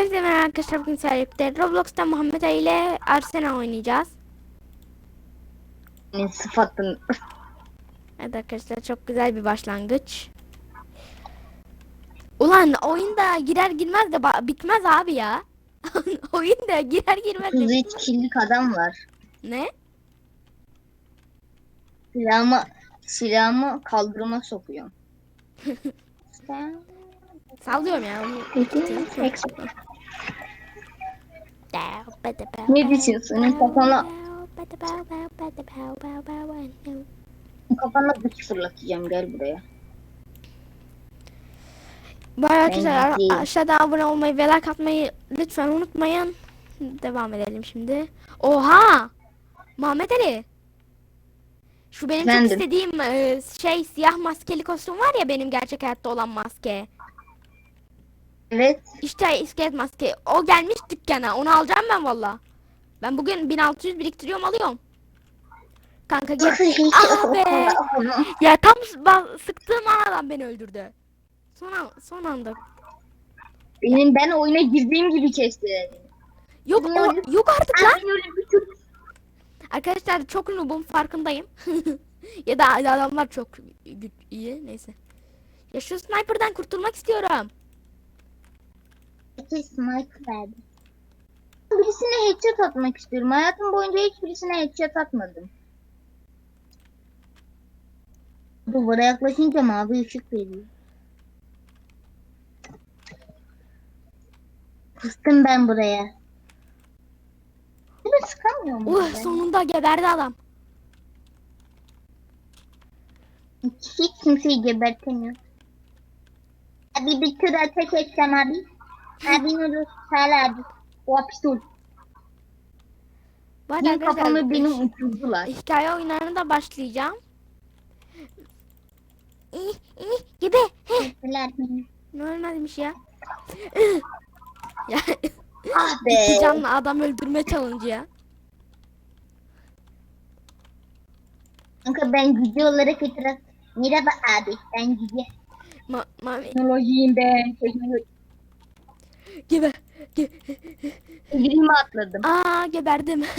Hepinize merhaba arkadaşlar bugün sizlerle Roblox'ta Muhammed Ali ile Arsenal oynayacağız. Senin sıfatın. Evet arkadaşlar çok güzel bir başlangıç. Ulan oyunda girer girmez de bitmez abi ya. oyunda girer girmez de 33 kişilik adam var. Ne? Silahımı, silahımı kaldırıma sokuyorum. Sallıyorum ya. Ne düşünüyorsun? Kafana, kafana bıç fırlatacağım gel buraya. Bu arkadaşlar aşağıda abone olmayı ve like atmayı lütfen unutmayın. Devam edelim şimdi. Oha! Muhammed Ali. Şu benim çok Efendim? istediğim e, şey siyah maskeli kostüm var ya benim gerçek hayatta olan maske. Evet. İşte iskelet maske. O gelmiş dükkana. Onu alacağım ben valla. Ben bugün 1600 biriktiriyorum alıyorum. Kanka gel. Ah be. Ya tam sıktığım an adam beni öldürdü. Son, an, son anda. Benim ben oyuna girdiğim gibi kesti. Yok o, yok artık lan. Arkadaşlar çok noobum farkındayım. ya da adamlar çok iyi neyse. Ya şu sniper'dan kurtulmak istiyorum. İki sniper verdi. Birisine headshot atmak istiyorum. Hayatım boyunca hiçbirisine headshot atmadım. Duvara yaklaşınca mavi ışık veriyor. Kıstım ben buraya. Bunu sıkamıyor mu? Uh, sonunda geberdi adam. Hiç kimseyi gebertemiyor. Abi bir tur ateş etsem abi. Abi Nuruz Sağ abi. O pistol. Bu arada Benim arkadaşlar, kafamı benim uçurdular. hikaye oyunlarına da başlayacağım. İh, ih, gibi. Heh, benim. ne ölmezmiş ya. ya Ah iki be. canlı adam öldürme challenge ya. Kanka ben gücü olarak itiraz. Merhaba abi ben gücü. Ma mami Teknolojiyim ben. Teknoloji. Gibi. gibi. Elime atladım. Aa geberdim.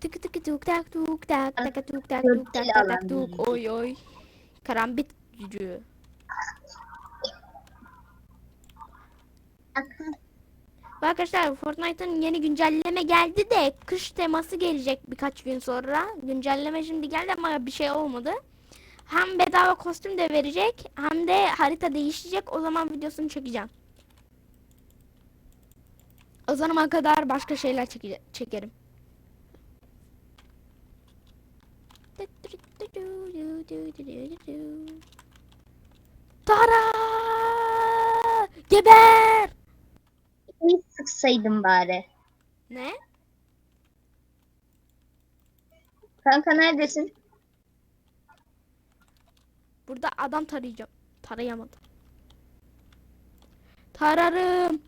tık tık tuk tak tuk tak tak tuk tak tuk tak tak tuk oy oy. Karambit gücü. Arkadaşlar Fortnite'ın yeni güncelleme geldi de kış teması gelecek birkaç gün sonra. Güncelleme şimdi geldi ama bir şey olmadı. Hem bedava kostüm de verecek hem de harita değişecek. O zaman videosunu çekeceğim. O zamana kadar başka şeyler çeke- çekerim. Tara! Geber! Bir sıksaydım bari. Ne? Kanka neredesin? Burada adam tarayacağım. Tarayamadım. Tararım.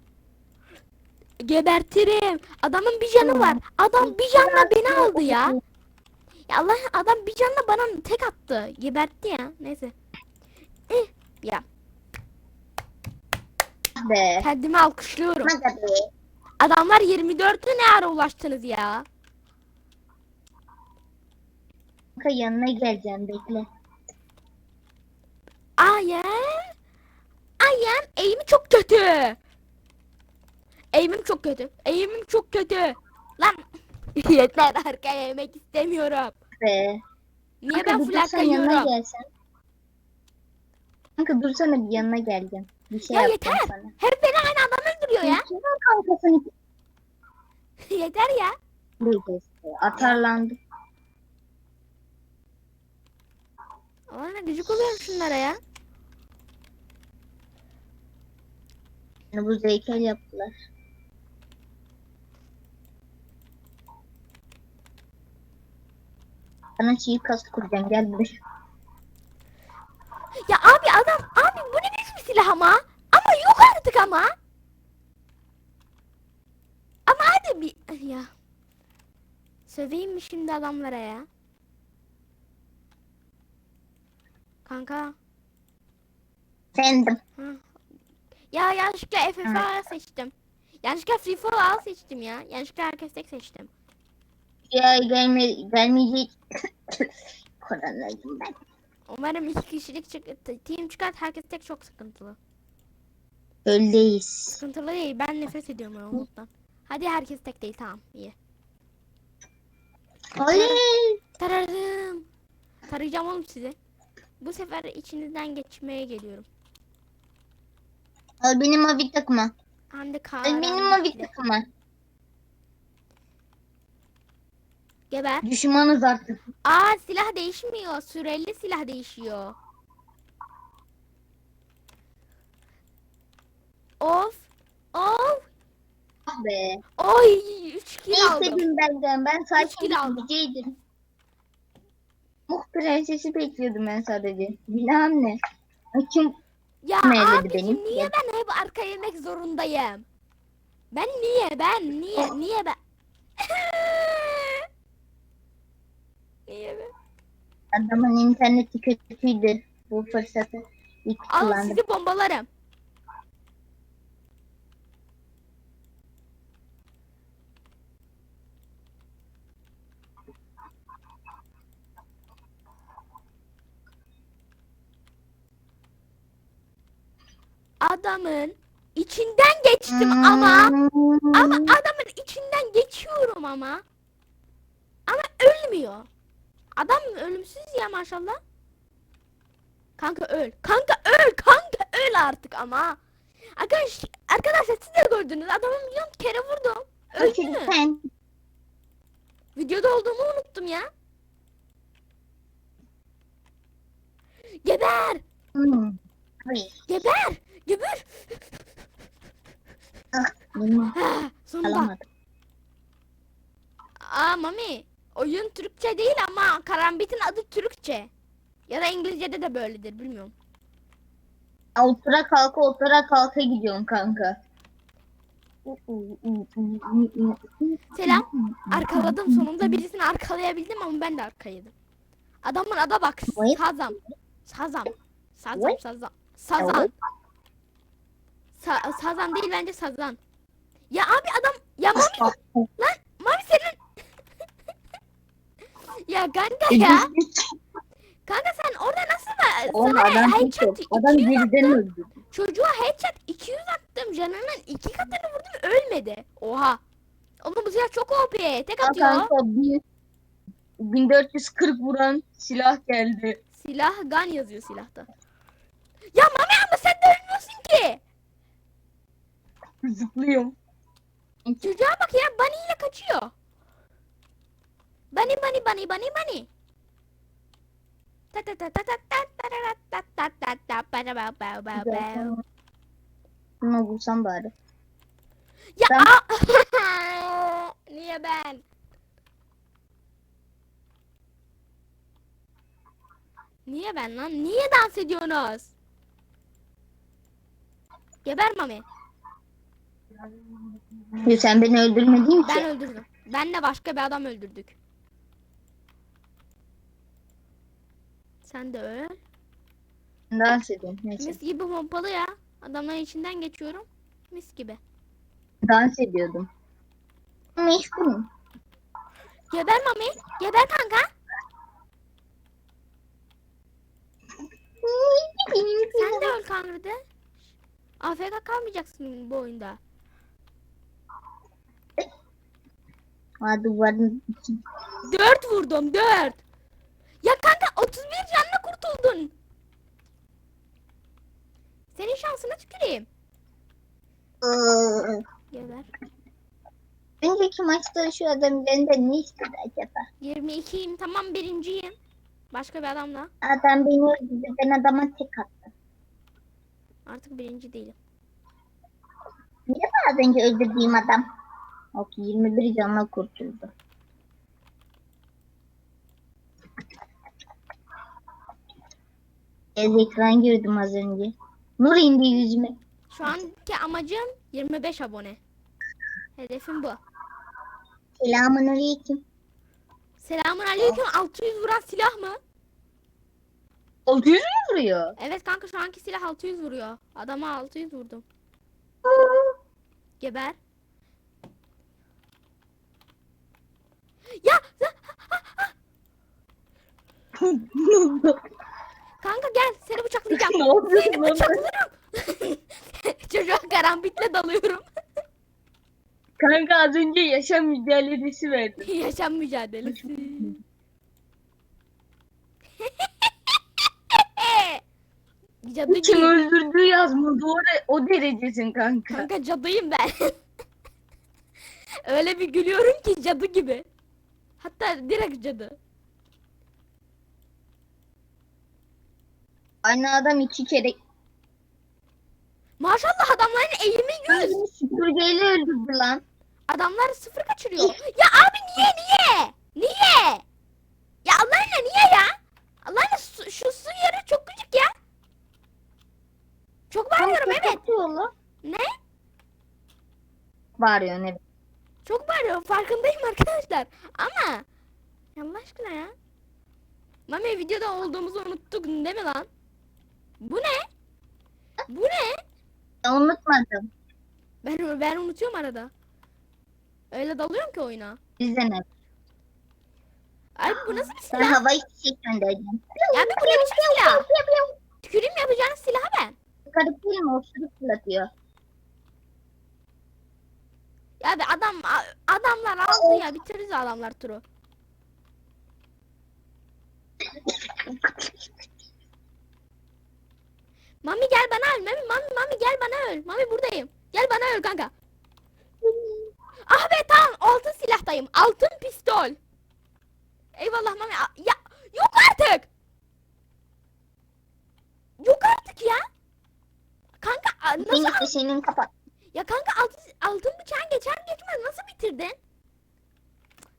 Gebertirim. Adamın bir canı var. Adam bir canla beni aldı ya. Ya Allah adam bir canla bana tek attı. Gebertti ya. Neyse. Eh, ya be. kendimi alkışlıyorum. Adamlar 24'e ne ara ulaştınız ya? Kanka yanına geleceğim bekle. Ayem. Ayem eğimi çok kötü. Eğimim çok kötü. Eğimim çok kötü. Lan yeter arkaya yemek istemiyorum. Be. Niye Kanka ben bir full dursan yanına gelsen. Kanka dursana bir yanına geleceğim. Bir şey Ya yapacağım yeter. sana. Hep beni aynı adam öldürüyor ya. Kim var kankasını yeter ya. Atarlandı. Ana gıcık oluyorum şunlara ya. Yani bu heykel yaptılar. Sana çiğ kas kuracağım gel buraya. Ya abi adam abi bu ne biçim silah ama? Ama yok artık ama. Ama hadi bir ya. Söveyim mi şimdi adamlara ya? Kanka. Sendim. Ha. Ya yanlışlıkla FFA seçtim. Yanlışlıkla Free for All seçtim ya. Yanlışlıkla herkes tek seçtim. Ya gelme, gelmeyecek. Koronayım ben. Umarım iki kişilik çık team çıkar. Herkes tek çok sıkıntılı. Öyleyiz. Sıkıntılı değil. Ben nefret ediyorum o umuttan. Hadi herkes tek değil. Tamam iyi. Oley. Taradım. Tarayacağım oğlum sizi. Bu sefer içinizden geçmeye geliyorum. Al benim mavi takıma. Hem de Al benim mavi takıma. Geber. Düşmanız artık. Aa silah değişmiyor. Süreli silah değişiyor. Of. Of. Ah be. Oy 3 kill Ne aldım. istedin benden? Ben sadece gideceydim. Muh prensesi bekliyordum ben sadece. Günahım ne? Kim? Ya Ne abicim benim? niye ben hep arka yemek zorundayım? Ben niye ben niye Oh. niye ben? niye ben? Adamın interneti kötüydü. Bu fırsatı ilk Al sizi bombalarım. Adamın içinden geçtim ama ama adamın içinden geçiyorum ama ama ölmüyor. Adam ölümsüz ya maşallah. Kanka öl. Kanka öl. Kanka öl artık ama. Arkadaş, arkadaşlar siz de gördünüz. Adamı milyon kere vurdum. Öldü mü? Sen Videoda olduğumu unuttum ya. Geber. Hmm. Geber. Geber. Ah, bunu Ha, sonunda. alamadım. Aa Mami. Oyun Türkçe değil ama Karambit'in adı Türkçe. Ya da İngilizce'de de böyledir bilmiyorum. Otura kalka otura kalka gidiyorum kanka. Selam. Arkaladım sonunda birisini arkalayabildim ama ben de arkaydım. Adamın ada bak. Sazam. Sazam. Sazam Vay. sazam. Sa- sazan değil bence sazan. Ya abi adam ya Mami lan Mami senin Ya kanka ya. Kanka sen orada nasıl mı? Oğlum Sana adam headshot. Adam 200 geriden attım. öldü. Çocuğa headshot 200 attım. Canının iki katını vurdum ölmedi. Oha. Oğlum bu silah çok OP. Tek atıyor. Kanka bir 1440 vuran silah geldi. Silah gun yazıyor silahta. Ya Mami ama sen de ölmüyorsun ki. Zıplıyorum. Çocuğa bak ya Bunny ile kaçıyor. Bunny bunny bunny bunny bunny. Ta ta ta ta ta ta ta ta ta ta ta ta para ba ba ba ba. Şunu bulsam bari. Ya Ben-! Niye ben? Niye ben lan? Niye dans ediyorsunuz? Geber Mami. Ya sen beni öldürmedin Ben ki. öldürdüm. Benle başka bir adam öldürdük. Sen de öl. Dans ediyorum. Neyse. Mis gibi pompalı ya. Adamların içinden geçiyorum. Mis gibi. Dans ediyordum. Meşgulüm. Geber Mami. Geber kanka. Sen de öl kanka de. AFK kalmayacaksın bu oyunda. Duvarın içi. Dört vurdum dört. Ya kanka 31 canla kurtuldun. Senin şansına tüküreyim. Iıı. Geber. Önceki maçta şu adam benden ne istedi acaba? 22'yim tamam birinciyim. Başka bir adamla. Adam beni öldürdü. Ben adama tek attım. Artık birinci değilim. Niye az önce öldürdüğüm adam? Ok 21 canla kurtuldu. Ez ekran girdim az önce. Nur indi yüzüme. Şu anki amacım 25 abone. Hedefim bu. Selamun aleyküm. Selamun aleyküm 600 vuran silah mı? 600 mü vuruyor? Evet kanka şu anki silah 600 vuruyor. Adama 600 vurdum. Geber. Ya kanka gel seni bıçaklayacağım. Ne oluyor Seni bıçaklarım. Çocuğa karambitle dalıyorum. Kanka az önce yaşam mücadelesi verdim. Yaşam mücadelesi. Cadı Kim gibi. öldürdüğü yazmadı o, o derecesin kanka. Kanka cadıyım ben. Öyle bir gülüyorum ki cadı gibi. Hatta direkt cadı. Aynı adam iki kere Maşallah adamların eğimi yüz. Beni süpürgeyle öldürdü lan. Adamlar sıfır kaçırıyor. Ya abi niye niye? Niye? Ya Allah'ına niye ya? Allah'ına su, şu su yeri çok küçük ya. Çok bağırıyorum evet. Ne? Bağırıyor ne? Çok bağırıyorum farkındayım arkadaşlar. Ama Allah aşkına ya. Mami videoda olduğumuzu unuttuk değil mi lan? Bu ne? Bu ne? Ya unutmadım. Ben ben unutuyorum arada. Öyle dalıyorum ki oyuna. Ne? Ay bu nasıl bir Ben silah? havayı çiçek göndereceğim. Ya bir bu ne biçim silah? Tüküreyim yapacağınız silahı ben. Değil mi? O sürü fırlatıyor. Ya be adam adamlar aldı ya bitiririz adamlar turu. Mami gel bana öl. Mami, mami, mami gel bana öl. Mami buradayım. Gel bana öl kanka. Ah be tamam altın silahtayım. Altın pistol. Eyvallah mami. Ya yok artık. Yok artık ya. Kanka nasıl al- senin kapat. ya kanka altın, altın bıçağın geçer geçmez nasıl bitirdin?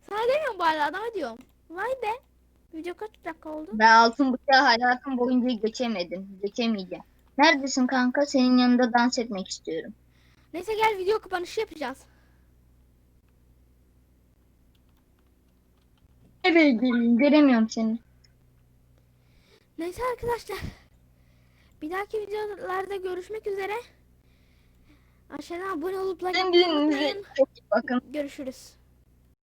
Sana demiyorum bu arada adama diyorum. Vay be. Video kaç dakika oldu? Ben altın bıçağı hayatım boyunca geçemedim. Geçemeyeceğim. Neredesin kanka? Senin yanında dans etmek istiyorum. Neyse gel video kapanışı yapacağız. Nereye geleyim? Göremiyorum seni. Neyse arkadaşlar. Bir dahaki videolarda görüşmek üzere. Aşağıdan abone olup like Kendinize unutmayın. çok iyi bakın. Görüşürüz.